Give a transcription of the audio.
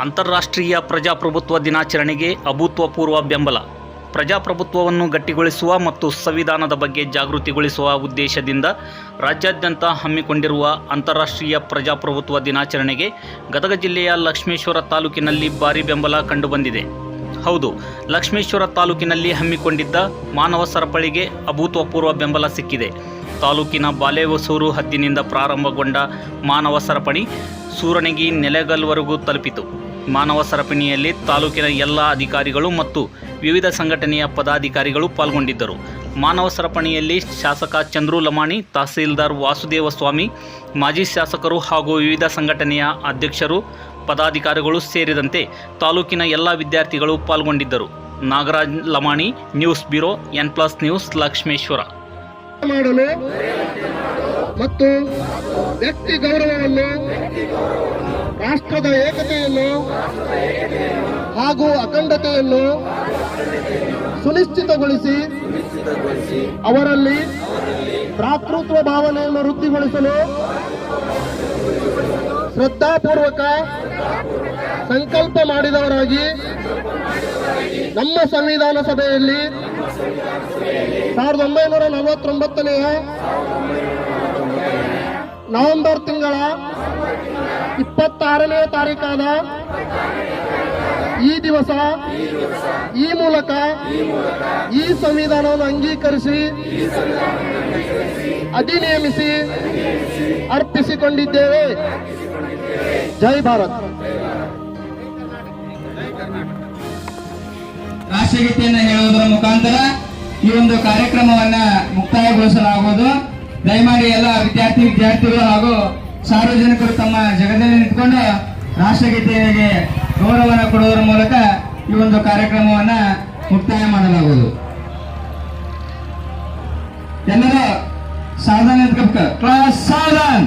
ಅಂತಾರಾಷ್ಟ್ರೀಯ ಪ್ರಜಾಪ್ರಭುತ್ವ ದಿನಾಚರಣೆಗೆ ಅಭೂತಪೂರ್ವ ಬೆಂಬಲ. ಪ್ರಜಾಪ್ರಭುತ್ವವನ್ನು ಗಟ್ಟಿಗೊಳಿಸುವ ಮತ್ತು ಸಂವಿಧಾನದ ಬಗ್ಗೆ ಜಾಗೃತಿಗೊಳಿಸುವ ಉದ್ದೇಶದಿಂದ ರಾಜ್ಯಾದ್ಯಂತ ಹಮ್ಮಿಕೊಂಡಿರುವ ಅಂತಾರಾಷ್ಟ್ರೀಯ ಪ್ರಜಾಪ್ರಭುತ್ವ ದಿನಾಚರಣೆಗೆ ಗದಗ ಜಿಲ್ಲೆಯ ಲಕ್ಷ್ಮೇಶ್ವರ ತಾಲೂಕಿನಲ್ಲಿ ಭಾರಿ ಬೆಂಬಲ ಕಂಡುಬಂದಿದೆ. ಹೌದು, ಲಕ್ಷ್ಮೇಶ್ವರ ತಾಲೂಕಿನಲ್ಲಿ ಹಮ್ಮಿಕೊಂಡಿದ್ದ ಮಾನವ ಸರಪಳಿಗೆ ಅಭೂತಪೂರ್ವ ಬೆಂಬಲ ಸಿಕ್ಕಿದೆ. ತಾಲೂಕಿನ ಬಾಲೆಹೊಸೂರು ಹದ್ದಿನಿಂದ ಪ್ರಾರಂಭಗೊಂಡ ಮಾನವ ಸರಪಣಿ ಸೂರಣಿಗಿ ನೆಲೆಗಲ್ವರೆಗೂ ತಲುಪಿತು. ಮಾನವ ಸರಪಣಿಯಲ್ಲಿ ತಾಲೂಕಿನ ಎಲ್ಲ ಅಧಿಕಾರಿಗಳು ಮತ್ತು ವಿವಿಧ ಸಂಘಟನೆಯ ಪದಾಧಿಕಾರಿಗಳು ಪಾಲ್ಗೊಂಡಿದ್ದರು. ಮಾನವ ಸರಪಣಿಯಲ್ಲಿ ಶಾಸಕ ಚಂದ್ರು ಲಮಾಣಿ, ತಹಸೀಲ್ದಾರ್ ವಾಸುದೇವ ಸ್ವಾಮಿ ಮಾಜಿ ಶಾಸಕರು ಹಾಗೂ ವಿವಿಧ ಸಂಘಟನೆಯ ಅಧ್ಯಕ್ಷರು, ಪದಾಧಿಕಾರಿಗಳು ಸೇರಿದಂತೆ ತಾಲೂಕಿನ ಎಲ್ಲ ವಿದ್ಯಾರ್ಥಿಗಳು ಪಾಲ್ಗೊಂಡಿದ್ದರು. Nagaraj Lamani, news bureau, N plus news, Lakshmeshwar. ಮಾಡಲು ಮತ್ತು ವ್ಯಕ್ತಿ ಗೌರವವನ್ನು, ರಾಷ್ಟ್ರದ ಏಕತೆಯನ್ನು ಹಾಗೂ ಅಖಂಡತೆಯನ್ನು ಸುನಿಶ್ಚಿತಗೊಳಿಸಿ ಅವರಲ್ಲಿ ಭ್ರಾತೃತ್ವ ಭಾವನೆಯನ್ನು ವೃದ್ಧಿಗೊಳಿಸಲು ಶ್ರದ್ಧಾಪೂರ್ವಕ ಸಂಕಲ್ಪ ಮಾಡಿದವರಾಗಿ ನಮ್ಮ ಸಂವಿಧಾನ ಸಭೆಯಲ್ಲಿ ಸಾವಿರದ ಒಂಬೈನೂರ ನಲವತ್ತೊಂಬತ್ತನೆಯ ನವೆಂಬರ್ ತಿಂಗಳ ಇಪ್ಪತ್ತಾರನೇ ತಾರೀಕಾದ ಈ ದಿವಸ ಈ ಮೂಲಕ ಈ ಸಂವಿಧಾನವನ್ನು ಅಂಗೀಕರಿಸಿ ಅಧಿನಿಯಮಿಸಿ ಅರ್ಪಿಸಿಕೊಂಡಿದ್ದೇವೆ. ಜೈ ಭಾರತ್. ರಾಷ್ಟ್ರಗೀತೆಯನ್ನು ಹೇಳುವುದರ ಮುಖಾಂತರ ಈ ಒಂದು ಕಾರ್ಯಕ್ರಮವನ್ನ ಮುಕ್ತಾಯಗೊಳಿಸಲಾಗುವುದು. ದಯಮಾಡಿ ಎಲ್ಲ ವಿದ್ಯಾರ್ಥಿ, ವಿದ್ಯಾರ್ಥಿಗಳು ಹಾಗೂ ಸಾರ್ವಜನಿಕರು ತಮ್ಮ ಜಗದಲ್ಲಿ ನಿಂತ್ಕೊಂಡು ರಾಷ್ಟ್ರಗೀತೆಗೆ ಗೌರವನ ಕೊಡುವುದರ ಮೂಲಕ ಈ ಒಂದು ಕಾರ್ಯಕ್ರಮವನ್ನ ಮುಕ್ತಾಯ ಮಾಡಲಾಗುವುದು. ಎಲ್ಲರೂ ಸಾಧನೆ ಕ್ಲಾಸ್ ಸಾವಧಾನ್